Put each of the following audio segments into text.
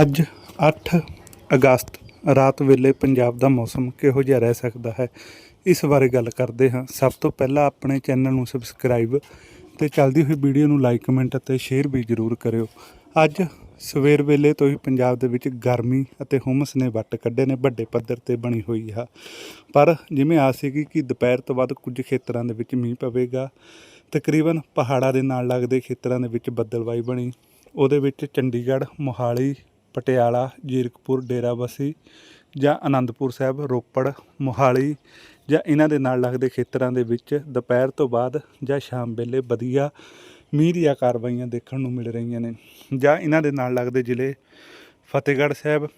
ਅੱਜ 8 ਅਗਸਤ ਰਾਤ ਵੇਲੇ ਪੰਜਾਬ ਦਾ ਮੌਸਮ ਕਿਹੋ ਜਿਹਾ ਰਹਿ ਸਕਦਾ ਹੈ? ਇਸ ਬਾਰੇ ਗੱਲ ਕਰਦੇ ਹਾਂ। ਸਭ ਤੋਂ ਪਹਿਲਾਂ ਆਪਣੇ ਚੈਨਲ ਨੂੰ ਸਬਸਕ੍ਰਾਈਬ ਤੇ ਚੱਲਦੀ ਹੋਈ ਵੀਡੀਓ ਨੂੰ ਲਾਈਕ, ਕਮੈਂਟ ਅਤੇ ਸ਼ੇਅਰ ਵੀ ਜ਼ਰੂਰ ਕਰਿਓ। ਅੱਜ ਸਵੇਰ ਵੇਲੇ ਤੋਂ ਹੀ ਪੰਜਾਬ ਦੇ ਵਿੱਚ ਗਰਮੀ ਅਤੇ ਹੁਮਸ ਨੇ ਵੱਟ ਕੱਢੇ ਨੇ, ਵੱਡੇ ਪੱਧਰ ਤੇ ਬਣੀ ਹੋਈ ਆ। ਪਰ ਜਿਵੇਂ ਆਸ ਸੀਗੀ ਕਿ ਦੁਪਹਿਰ ਤੋਂ ਬਾਅਦ ਕੁਝ ਖੇਤਰਾਂ ਦੇ ਵਿੱਚ ਮੀਂਹ ਪਵੇਗਾ, ਤਕਰੀਬਨ ਪਹਾੜਾਂ ਦੇ ਨਾਲ ਲੱਗਦੇ ਖੇਤਰਾਂ ਦੇ ਵਿੱਚ ਬੱਦਲਵਾਈ ਬਣੀ। ਉਹਦੇ ਵਿੱਚ ਚੰਡੀਗੜ੍ਹ, ਮੋਹਾਲੀ ਪਟਿਆਲਾ, ਜੀਰਕਪੁਰ, ਡੇਰਾਬੱਸੀ ਜਾਂ ਆਨੰਦਪੁਰ ਸਾਹਿਬ, ਰੋਪੜ, ਮੋਹਾਲੀ ਜਾਂ ਇਹਨਾਂ ਦੇ ਨਾਲ ਲੱਗਦੇ ਖੇਤਰਾਂ ਦੇ ਵਿੱਚ ਦੁਪਹਿਰ ਤੋਂ ਬਾਅਦ ਜਾਂ ਸ਼ਾਮ ਵੇਲੇ ਵਧੀਆ ਮੀਂਹ ਦੀਆਂ ਕਾਰਵਾਈਆਂ ਦੇਖਣ ਨੂੰ ਮਿਲ ਰਹੀਆਂ ਨੇ। ਜਾਂ ਇਹਨਾਂ ਦੇ ਨਾਲ ਲੱਗਦੇ ਜ਼ਿਲ੍ਹੇ ਫਤਿਹਗੜ੍ਹ ਸਾਹਿਬ,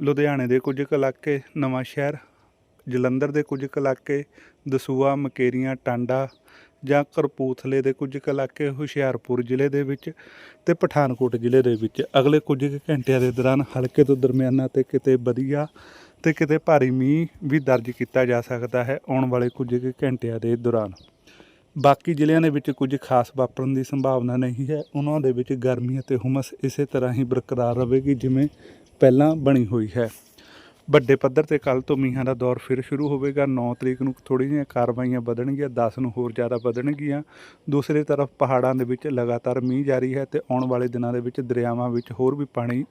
ਲੁਧਿਆਣੇ ਦੇ ਕੁਝ ਕੁ ਇਲਾਕੇ ਨਵਾਂ ਸ਼ਹਿਰ ਜਲੰਧਰ ਦੇ ਕੁਝ ਕੁ ਇਲਾਕੇ ਦਸੂਆ ਮਕੇਰੀਆਂ, ਟਾਂਡਾ ਜਾਂ ਕਰਪੂਥਲੇ ਦੇ ਕੁਝ ਕੁ ਇਲਾਕੇ, ਹੁਸ਼ਿਆਰਪੁਰ ਜ਼ਿਲ੍ਹੇ ਦੇ ਵਿੱਚ ਤੇ ਪਠਾਨਕੋਟ ਜ਼ਿਲ੍ਹੇ ਦੇ ਵਿੱਚ। ਅਗਲੇ ਕੁਝ ਕੁ ਘੰਟਿਆਂ ਦੇ ਦੌਰਾਨ ਹਲਕੇ ਤੋਂ ਦਰਮਿਆਨਾ ਤੇ ਕਿਤੇ ਵਧੀਆ ਤੇ ਕਿਤੇ ਭਾਰੀ ਮੀਂਹ ਵੀ ਦਰਜ ਕੀਤਾ ਜਾ ਸਕਦਾ ਹੈ ਆਉਣ ਵਾਲੇ ਕੁਝ ਕੁ ਘੰਟਿਆਂ ਦੇ ਦੌਰਾਨ। ਬਾਕੀ ਜ਼ਿਲ੍ਹਿਆਂ ਦੇ ਵਿੱਚ ਕੁਝ ਖਾਸ ਵਾਪਰਨ ਦੀ ਸੰਭਾਵਨਾ ਨਹੀਂ ਹੈ। ਉਹਨਾਂ ਦੇ ਵਿੱਚ ਗਰਮੀ ਅਤੇ ਹੁਮਸ ਇਸੇ ਤਰ੍ਹਾਂ ਹੀ ਬਰਕਰਾਰ ਰਹੇਗੀ ਜਿਵੇਂ ਪਹਿਲਾਂ ਬਣੀ ਹੋਈ ਹੈ। ਵੱਡੇ ਪੱਧਰ ਤੇ ਕੱਲ ਤੋਂ ਮੀਂਹਾਂ ਦਾ ਦੌਰ ਫਿਰ ਸ਼ੁਰੂ ਹੋਵੇਗਾ। 9 ਤਰੀਕ ਨੂੰ ਥੋੜ੍ਹੀਆਂ ਜਿਹੀਆਂ ਕਾਰਵਾਈਆਂ ਵਧਣਗੀਆਂ 10 ਨੂੰ ਹੋਰ ਜ਼ਿਆਦਾ ਵਧਣਗੀਆਂ। ਦੂਸਰੀ ਤਰਫ ਪਹਾੜਾਂ ਦੇ ਵਿੱਚ ਲਗਾਤਾਰ ਮੀਂਹ ਜਾਰੀ ਹੈ ਤੇ ਆਉਣ ਵਾਲੇ ਦਿਨਾਂ ਦੇ ਵਿੱਚ ਦਰਿਆਵਾਂ ਵਿੱਚ ਹੋਰ ਵੀ ਪਾਣੀ